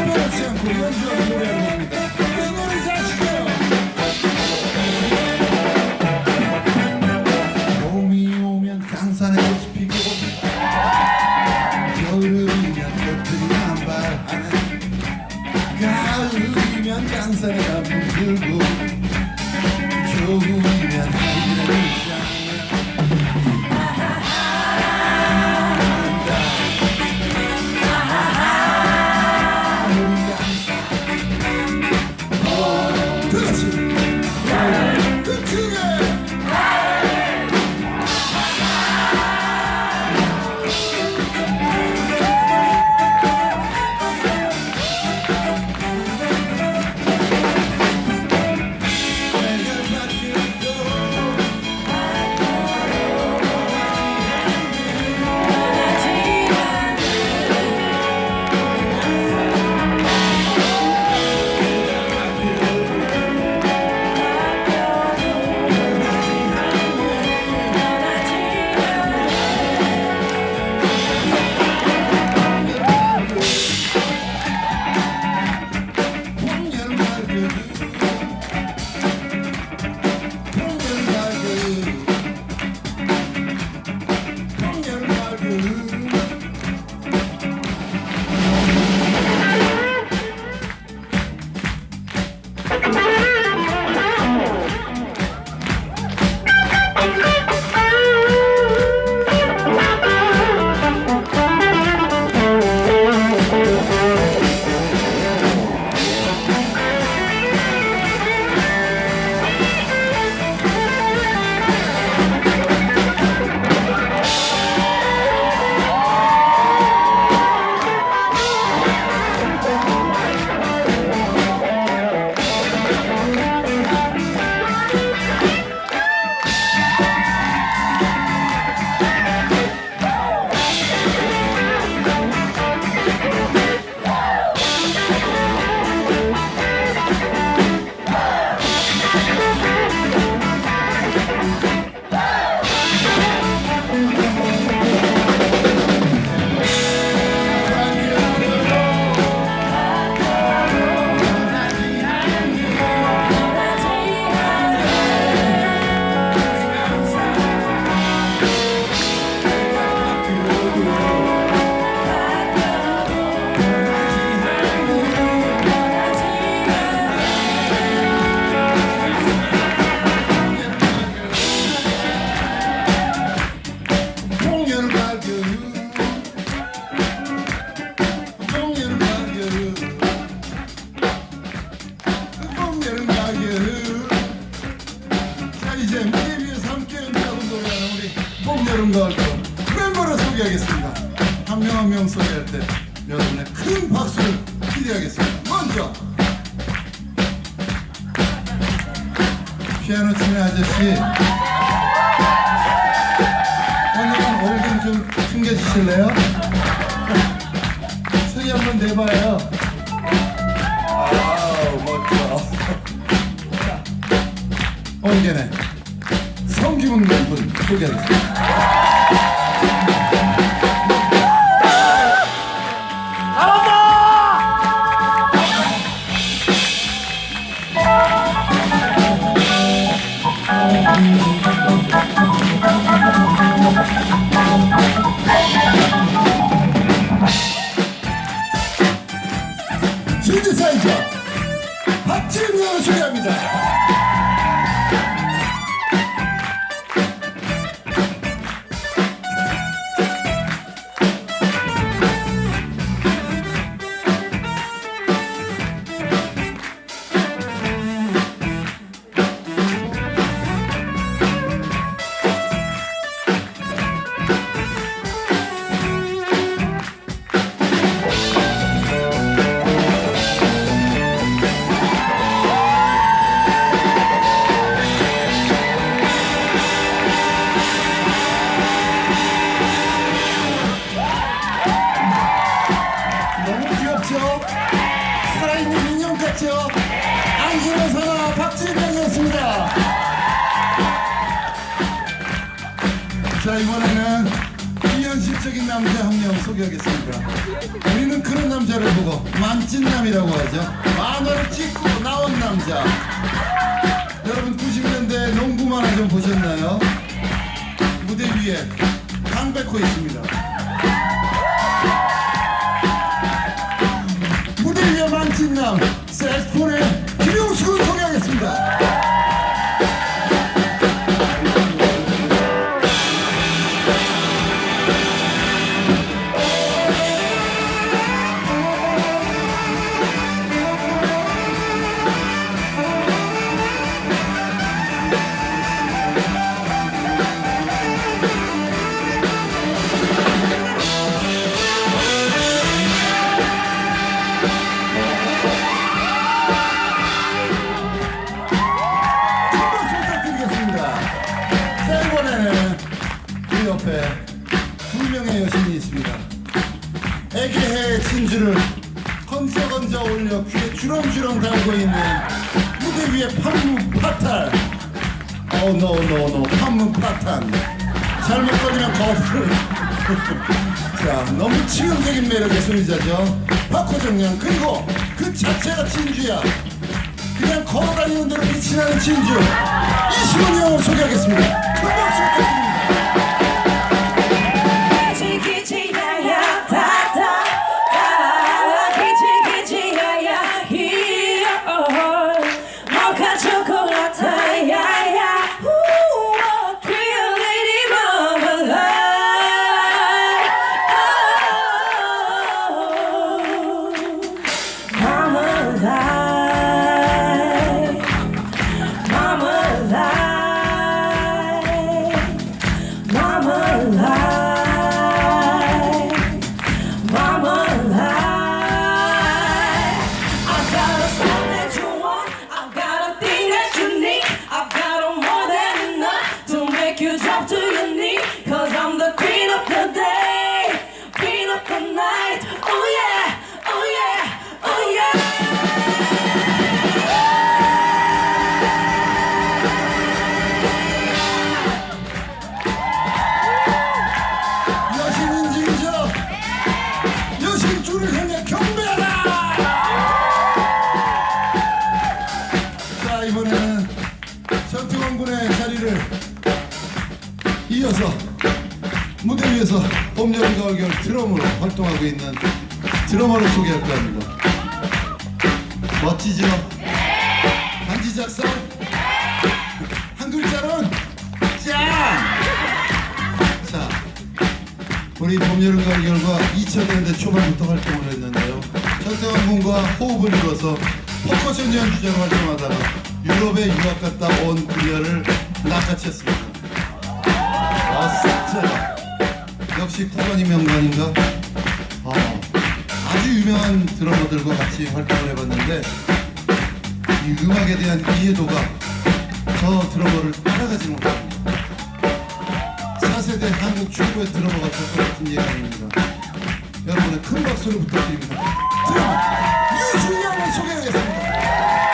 Kullanacağım, kullanacağım buraya bunu bir daha. 아저씨 오늘은 얼굴 좀 숨겨주실래요? 소리 한번 내봐요. 아우 멋져. 올게네 성기문 분 소개하겠습니다. 신디사 소개하겠습니다. 우리는 그런 남자를 보고 만찢남이라고 하죠. 만화를 찍고 나온 남자. 여러분 90년대 농구 만화 좀 보셨나요? 무대 위에 강백호 있습니다. 애기해 진주를 건져 건져 올려 귀에 주렁주렁 달고 있는 무대 위에 판무 파탈. 어, 노, 노, 노. 판무 파탄. 잘못 걸리면 거슬. 자, 너무 치명적인 매력의 소유자죠. 박호정양. 그리고 그 자체가 진주야. 그냥 걸어다니는 대로 빛이 나는 진주 이시원 형을 소개하겠습니다. 드럼으로 활동하고 있는 드러머를 소개할까 합니다. 멋지죠? 반지 작성? 한 글자로는 짱! 자, 우리 봄, 여름, 가을, 겨울과 2000년대 초반부터 활동을 했는데요. 전태환 군과 호흡을 이뤄서 퍼커션 연주자로 활동하다가 유럽에 유학 갔다 온 그녀를 낚아챘습니다. 아싸, 자, 역시 구간이 명관인가? 어, 아주 유명한 드러머들과 같이 활동을 해봤는데 이 음악에 대한 이해도가 저 드러머를 따라가지 못합니다. 4세대 한국 최고의 드러머가 될것 같은 예감입니다. 여러분의 큰 박수를 부탁드립니다. 드러머 유준영을 소개하겠습니다.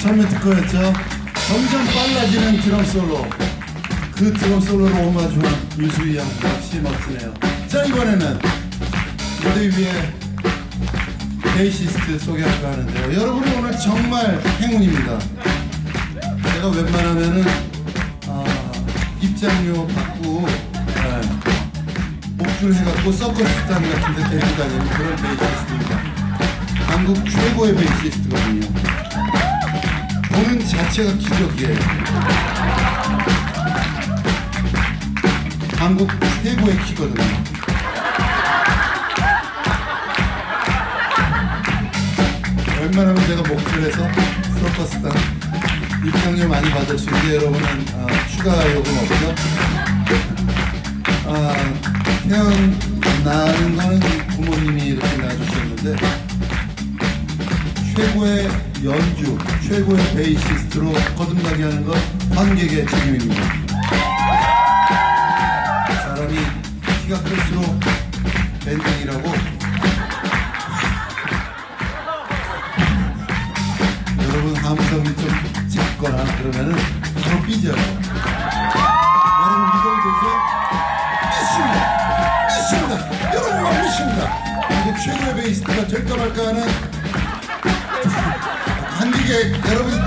처음에 듣고 했죠. 점점 빨라지는 드럼 솔로. 그 드럼 솔로로 오마주한 유수희 양 역시 멋지네요. 자 이번에는 무대 위에 베이시스트 소개할까 하는데요. 여러분은 오늘 정말 행운입니다. 제가 웬만하면은 아, 입장료 받고 네, 목줄 해갖고 서커스단 같은 데 데리고 다니는 그런 베이시스트입니다. 한국 최고의 베이시스트거든요. 자체가 기적이에요. 한국 최고의 키거든요. 웬만하면 제가 목줄해서 서커스단 입장료 많이 받을 수 있는데 여러분은 아, 추가 요금 없죠? 아, 태어나는 거는 부모님이 이렇게 낳아주셨는데 최고의 연주, 최고의 베이시스트로 거듭나게 하는 건 관객의 책임입니다. 사람이 키가 클수록 밴딩이라고 여러분 함성이 좀 작거나 그러면은 바로 삐져요. 여러분 믿어도 되죠? 믿습니다. 믿습니다. 여러분만 믿습니다. 이게 최고의 베이스트가 될까 말까 하는 한국의 여러분이